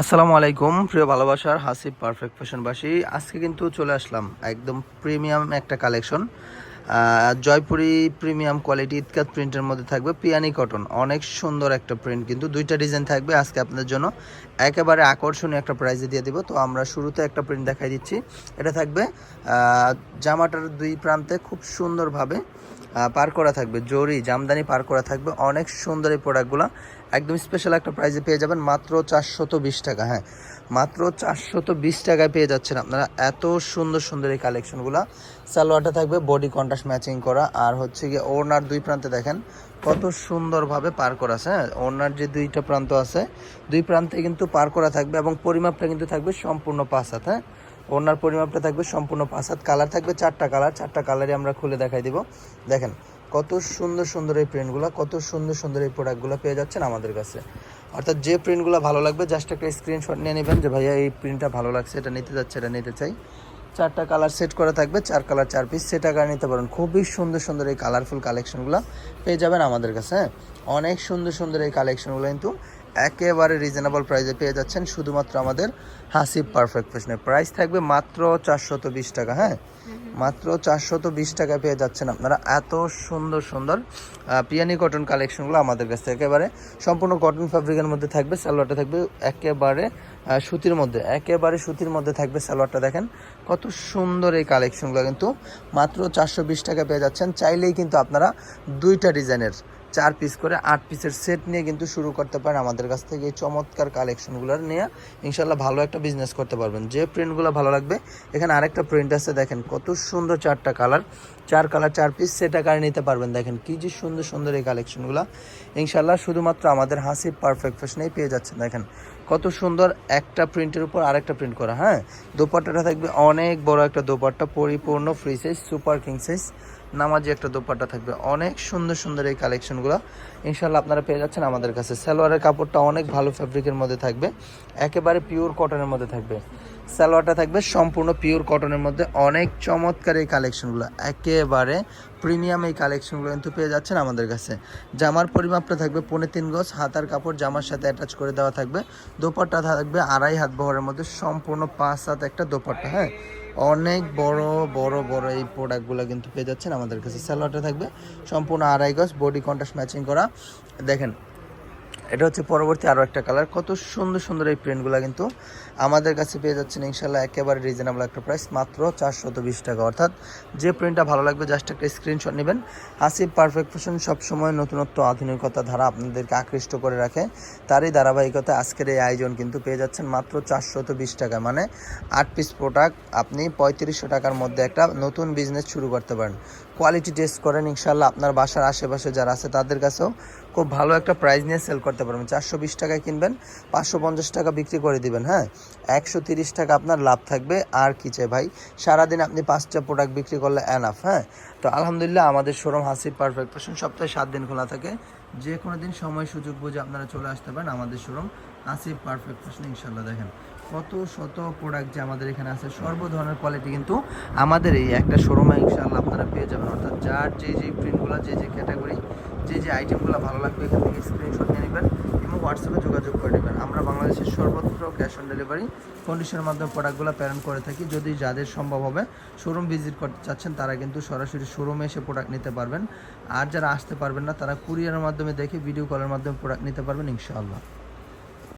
আসসালামু আলাইকুম, প্রিয় ভালোবাসার হাসিব পারফেক্ট ফ্যাশনবাসী। আজকে কিন্তু চলে আসলাম একদম প্রিমিয়াম একটা কালেকশন। জয়পুরি প্রিমিয়াম কোয়ালিটি ইতকাত প্রিন্টের মধ্যে থাকবে পিয়ানি কটন অনেক সুন্দর একটা প্রিন্ট কিন্তু দুইটা ডিজাইন থাকবে। আজকে আপনাদের জন্য একেবারে আকর্ষণীয় একটা প্রাইজে দিয়ে দিব। তো আমরা শুরুতে একটা প্রিন্ট দেখাই দিচ্ছি। এটা থাকবে জামাটার দুই প্রান্তে খুব সুন্দরভাবে পার করা থাকবে। জরি, জামদানি পার করা থাকবে। অনেক সুন্দর এই প্রোডাক্টগুলো একদম স্পেশাল একটা প্রাইজে পেয়ে যাবেন। মাত্র চারশত বিশ টাকা। হ্যাঁ মাত্র চারশত বিশ টাকায় পেয়ে যাচ্ছেন আপনারা। এত সুন্দর সুন্দর এই কালেকশনগুলো সালোয়ারটা থাকবে বডি কন্ট্রাস্ট ম্যাচিং করা। আর হচ্ছে গিয়ে ওড়নার দুই প্রান্তে দেখেন, কত সুন্দরভাবে পার করা আছে। হ্যাঁ ওড়নার যে দুইটা প্রান্ত আছে, দুই প্রান্তে কিন্তু পার করা থাকবে এবং পরিমাপটা কিন্তু থাকবে সম্পূর্ণ পাঁচ হাত। হ্যাঁ ওড়নার পরিমাপটা থাকবে সম্পূর্ণ পাঁচ হাত। কালার থাকবে চারটা কালার। চারটা কালারই আমরা খুলে দেখাই দিব। দেখেন, কত সুন্দর সুন্দর এই প্রিন্টগুলো কত সুন্দর সুন্দর এই প্রোডাক্টগুলো পেয়ে যাচ্ছেন আমাদের কাছে। অর্থাৎ যে প্রিন্টগুলো ভালো লাগবে জাস্ট একটা স্ক্রিনশট নিয়ে নেবেন যে, ভাইয়া, এই প্রিন্টটা ভালো লাগছে, এটা নিতে যাচ্ছে, এটা নিতে চাই। চারটা কালার সেট করা থাকবে, চার কালার চার পিস সেটা আকারে নিতে পারেন। খুবই সুন্দর সুন্দর এই কালারফুল কালেকশনগুলো পেয়ে যাবেন আমাদের কাছে হ্যাঁ? অনেক সুন্দর সুন্দর এই কালেকশনগুলো কিন্তু একেবারে রিজনেবল প্রাইসে পেয়ে যাচ্ছেন শুধুমাত্র আমাদের হাসিব পারফেক্ট ফ্যাশনের প্রাইস থাকবে মাত্র চারশত বিশ টাকা হ্যাঁ? মাত্র চারশত বিশ টাকা পেয়ে যাচ্ছেন আপনারা। এত সুন্দর সুন্দর পিয়ানি কটন কালেকশনগুলো আমাদের কাছে একেবারে সম্পূর্ণ কটন ফ্যাব্রিকের মধ্যে থাকবে সালোয়ারটা থাকবে একেবারে সুতির মধ্যে একেবারে সুতির মধ্যে থাকবে সালোয়ারটা দেখেন। কত সুন্দর এই কালেকশনগুলো কিন্তু মাত্র চারশো বিশ টাকা পেয়ে যাচ্ছেন। চাইলেই কিন্তু আপনারা দুইটা ডিজাইনের চার পিস করে আট পিসের সেট নিয়ে কিন্তু শুরু করতে পারেন আমাদের কাছ থেকে এই চমৎকার কালেকশনগুলো নিয়ে। ইনশাল্লাহ ভালো একটা বিজনেস করতে পারবেন। যে প্রিন্টগুলো ভালো লাগবে, এখানে আরেকটা প্রিন্ট আছে দেখেন, কত সুন্দর চারটা কালার চার কালার চার পিস সেটা কারে নিতে পারবেন দেখেন, কি যে সুন্দর সুন্দর এই কালেকশনগুলো ইনশাল্লাহ শুধুমাত্র আমাদের হাসি পারফেক্ট ফ্যাশনেই পেয়ে যাচ্ছেন দেখেন। কত সুন্দর একটা প্রিন্টের উপর আরেকটা প্রিন্ট করা হ্যাঁ? দোপাট্টাটা থাকবে অনেক বড় একটা দোপাট্টা, পরিপূর্ণ free size super king size নামাজি একটা দোপাট্টা থাকবে। অনেক সুন্দর সুন্দর এই কালেকশনগুলো। ইনশাল্লাহ আপনারা পেয়ে যাচ্ছেন আমাদের কাছে। সালোয়ারের কাপড়টা অনেক ভালো ফ্যাব্রিকের মধ্যে থাকবে। একেবারে পিওর কটনের মধ্যে থাকবে। সালোয়ারটা থাকবে সম্পূর্ণ পিওর কটনের মধ্যে। অনেক চমৎকার এই কালেকশনগুলো। একেবারে প্রিমিয়াম এই কালেকশনগুলো কিন্তু পেয়ে যাচ্ছেন আমাদের কাছে। জামার পরিমাপটা থাকবে পৌনে তিন গজ। হাতার কাপড় জামার সাথে অ্যাটাচ করে দেওয়া থাকবে। দোপাট্টা থাকবে আড়াই হাত বহরের মধ্যে। সম্পূর্ণ পাঁচ হাত একটা দোপাট্টা হ্যাঁ? অনেক বড় বড় বড় এই প্রোডাক্টগুলো কিন্তু পেয়ে যাচ্ছেন আমাদের কাছে। স্যালোয়ারটা থাকবে সম্পূর্ণ আড়াই গজ বডি কন্ট্রাস্ট ম্যাচিং করা। দেখেন এটা হচ্ছে পরবর্তী আরও একটা কালার কত সুন্দর সুন্দর এই প্রিন্টগুলো কিন্তু আমাদের কাছে পেয়ে যাচ্ছেন ইনশাল্লাহ একেবারে রিজনেবল একটা প্রাইস মাত্র চারশত বিশ টাকা। অর্থাৎ যে প্রিন্টটা ভালো লাগবে জাস্ট একটা স্ক্রিনশট নেবেন। আসিফ পারফেক্ট ফ্যাশন সবসময় নতুনত্ব, আধুনিকতা ধারা আপনাদেরকে আকৃষ্ট করে রাখে। তারই ধারাবাহিকতা আজকের এই আয়োজন কিন্তু পেয়ে যাচ্ছেন মাত্র চারশত বিশ টাকা। মানে আট পিস প্রোডাক্ট আপনি পঁয়ত্রিশশো টাকার মধ্যে একটা নতুন বিজনেস শুরু করতে পারেন। কোয়ালিটি টেস্ট করেন ইনশাল্লাহ আপনার বাসার আশেপাশে যারা আছে তাদের কাছেও খুব ভালো একটা প্রাইস নিয়ে সেল করতে পারবেন। চারশো বিশ টাকায় কিনবেন, পাঁচশো পঞ্চাশ টাকা বিক্রি করে দিবেন হ্যাঁ? একশো তিরিশ টাকা আপনার লাভ থাকবে, আর কি চাই ভাই? সারাদিন আপনি পাঁচটা প্রোডাক্ট বিক্রি করলে অ্যানাফ হ্যাঁ? তো আলহামদুলিল্লাহ আমাদের শোরুম হাসিব পারফেক্ট ফ্যাশন সপ্তাহে সাত দিন খোলা থাকে। যে কোনো দিন সময় সুযোগ বুঝে আপনারা চলে আসতে পারেন আমাদের শোরুম আসিফ পারফেক্ট ফ্যাশন ইনশাল্লাহ দেখেন। কত শত প্রোডাক্ট যে আমাদের এখানে আছে সর্ব ধরনের কোয়ালিটি কিন্তু আমাদের এই একটা শোরুমে ইনশাল্লাহ আপনারা পেয়ে যাবেন। অর্থাৎ যার যে যে প্রিন্টগুলো যে যে ক্যাটাগরি যে যে আইটেমগুলো ভালো লাগবে, এখান থেকে স্ক্রিনশট নিয়ে নেবেন এবং হোয়াটসঅ্যাপে যোগাযোগ করে নেবেন। আমরা বাংলাদেশের সর্বত্র ক্যাশ অন ডেলিভারি কন্ডিশনের মাধ্যমে প্রোডাক্টগুলো প্রেরণ করে থাকি। যদি যাদের সম্ভব হবে শোরুম ভিজিট করতে চাচ্ছেন, তারা কিন্তু সরাসরি শোরুমে এসে প্রোডাক্ট নিতে পারবেন। আর যারা আসতে পারবেন না, তারা কুরিয়ারের মাধ্যমে দেখে ভিডিও কলের মাধ্যমে প্রোডাক্ট নিতে পারবেন ইনশাআল্লাহ।